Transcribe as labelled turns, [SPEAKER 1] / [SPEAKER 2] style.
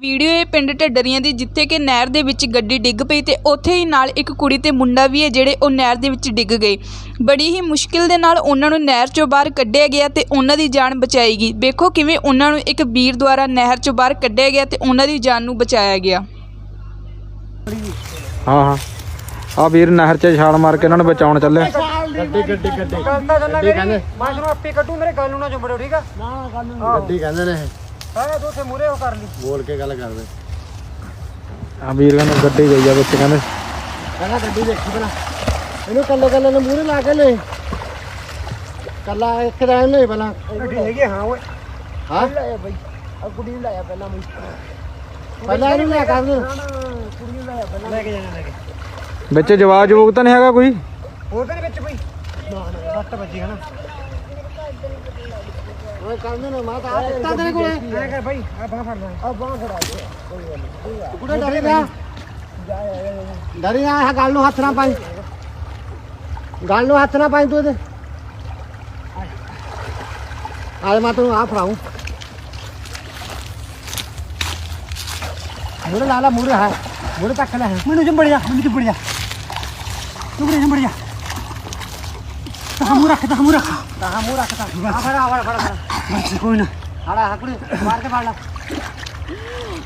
[SPEAKER 1] Video ਇਹ ਪਿੰਡ ਢੱਡਰੀਆਂ ਦੀ ਜਿੱਥੇ ਕਿ ਨਹਿਰ ਦੇ ਵਿੱਚ ਗੱਡੀ ਡਿੱਗ ਪਈ ਤੇ ਉੱਥੇ ਹੀ ਨਾਲ ਇੱਕ ਕੁੜੀ ਤੇ ਮੁੰਡਾ ਵੀ ਹੈ ਜਿਹੜੇ ਉਹ ਨਹਿਰ ਦੇ ਵਿੱਚ ਡਿੱਗ ਗਏ। ਬੜੀ ਹੀ ਮੁਸ਼ਕਿਲ ਦੇ ਨਾਲ ਉਹਨਾਂ ਨੂੰ ਨਹਿਰ ਚੋਂ ਬਾਹਰ ਕੱਢਿਆ ਗਿਆ ਤੇ ਉਹਨਾਂ ਦੀ ਜਾਨ ਬਚਾਈ ਗਈ। ਵੇਖੋ ਕਿਵੇਂ ਉਹਨਾਂ ਨੂੰ ਇੱਕ ਵੀਰ ਦੁਆਰਾ ਨਹਿਰ ਚੋਂ ਬਾਹਰ ਕੱਢਿਆ ਗਿਆ ਤੇ ਉਹਨਾਂ ਦੀ ਜਾਨ ਨੂੰ ਬਚਾਇਆ ਗਿਆ।
[SPEAKER 2] ਹਾਂ ਹਾਂ। ਆ ਵੀਰ ਨਹਿਰ 'ਚ ਛਾਲ ਮਾਰ ਕੇ ਇਹਨਾਂ ਨੂੰ ਬਚਾਉਣ ਚੱਲੇ
[SPEAKER 3] ਗੱਡੀ ਗੱਡੀ ਗੱਡੀ। ਕਹਿੰਦੇ।
[SPEAKER 4] ਮੈਂ ਆਪੇ ਕੱਢੂ ਮੇਰੇ ਗੱਲ ਨੂੰ ਨਾ ਚੁੰਬੜੋ ਠੀਕ ਆ? ਨਾ ਨਾ ਗੱਲ ਨੂੰ
[SPEAKER 3] ਗੱਡੀ ਕਹਿੰਦੇ ਨੇ ਇਹ।
[SPEAKER 4] ਹਾਂ ਤੂੰ ਤੇ ਮੂਰੇ ਉਹ ਕਰ ਲਈ।
[SPEAKER 3] ਬੋਲ ਕੇ ਗੱਲ ਕਰਦੇ।
[SPEAKER 2] ਆ ਵੀਰ ਕਹਿੰਦੇ ਗੱਡੀ ਗਈ ਆ ਵਿੱਚ ਕਹਿੰਦੇ।
[SPEAKER 3] ਕਹਿੰਦਾ ਗੱਡੀ ਦੇਖੀ ਬਣਾ ਇਹਨੂੰ ਕੱਲੇ ਕੱਲੇ ਨੂੰ ਮੂਹਰੇ ਲਾ ਕੇ ਲੈ ਕੱਲਾ ਇੱਕ ਰਹਿਣ ਲੈ ਬਣਾ
[SPEAKER 4] ਗੱਡੀ ਹੈਗੀ ਹਾਂ ਓਏ।
[SPEAKER 3] ਹਾਂ?
[SPEAKER 4] ਲਾਇਆ ਬਈ। ਆ ਕੁੜੀ ਨੂੰ ਲਾਇਆ ਪਹਿਲਾਂ ਬਈ।
[SPEAKER 3] ਪਹਿਲਾਂ ਇਹਨੂੰ ਲੈ ਕਰ ਦੇ
[SPEAKER 4] ਕੁੜੀ ਨੂੰ ਲਾਇਆ ਪਹਿਲਾਂ। ਲੈ ਕੇ ਜਾਣਾ ਲੈ ਕੇ।
[SPEAKER 2] ਵਿੱਚ ਜਵਾਬ ਜਵਾਬ ਤਾਂ ਨਹੀਂ ਹੈਗਾ ਕੋਈ?
[SPEAKER 4] ਹੋਰ ਤਾਂ ਵਿੱਚ ਬਈ। ਨਾ ਨਾ ਬੱਟ ਵੱਜੀ ਹਨਾ
[SPEAKER 3] ਓਏ ਕਰਦੇ ਨੇ ਮਾਤਾ ਆ ਦਿੱਤਾ ਤੇਰੇ ਕੋਲੇ
[SPEAKER 4] ਐ ਕਰ ਬਈ ਆ ਬਾਹ ਫੜ ਲੈ।
[SPEAKER 3] ਆ ਬਾਹ ਫੜਾ ਦੇ ਕੁੜੇ ਡਰੀ ਨਾ ਡਰੀ ਨਾ ਆਹ ਗੱਲ ਨੂੰ ਹੱਥ ਨਾ ਪਾਈ। ਗੱਲ ਨੂੰ ਹੱਥ ਨਾ ਪਾਈ ਤੂੰ ਇਹਦੇ ਆਲੇ ਮੈਂ ਤੈਨੂੰ ਆ ਫੜਾਉਂ ਮੂਰੇ ਲਾ ਲਾ ਮੂਰੇ ਹੈ। ਮੂਰੇ ਤੱਕ ਲੈ।
[SPEAKER 4] ਮੈਨੂੰ ਚੁੰਬੜ ਜਾ ਮੈਨੂੰ ਚੁੰਬੜ ਜਾ। ਚੁੰਬੜ ਜਾ ਚੁੰਬੜ ਜਾ। ਤਾਂ ਮੂੰਹ ਰੱਖ ਤਾਂ ਮੂੰਹ ਰੱਖ
[SPEAKER 3] ਤਾਂ ਮੂੰਹ ਰੱਖ ਤਾ ਆ ਫੜਾ ਆ ਫੜਾ ਫੜਾ
[SPEAKER 4] ਬਸ ਕੋਈ ਨਾ
[SPEAKER 3] ਫੜਾ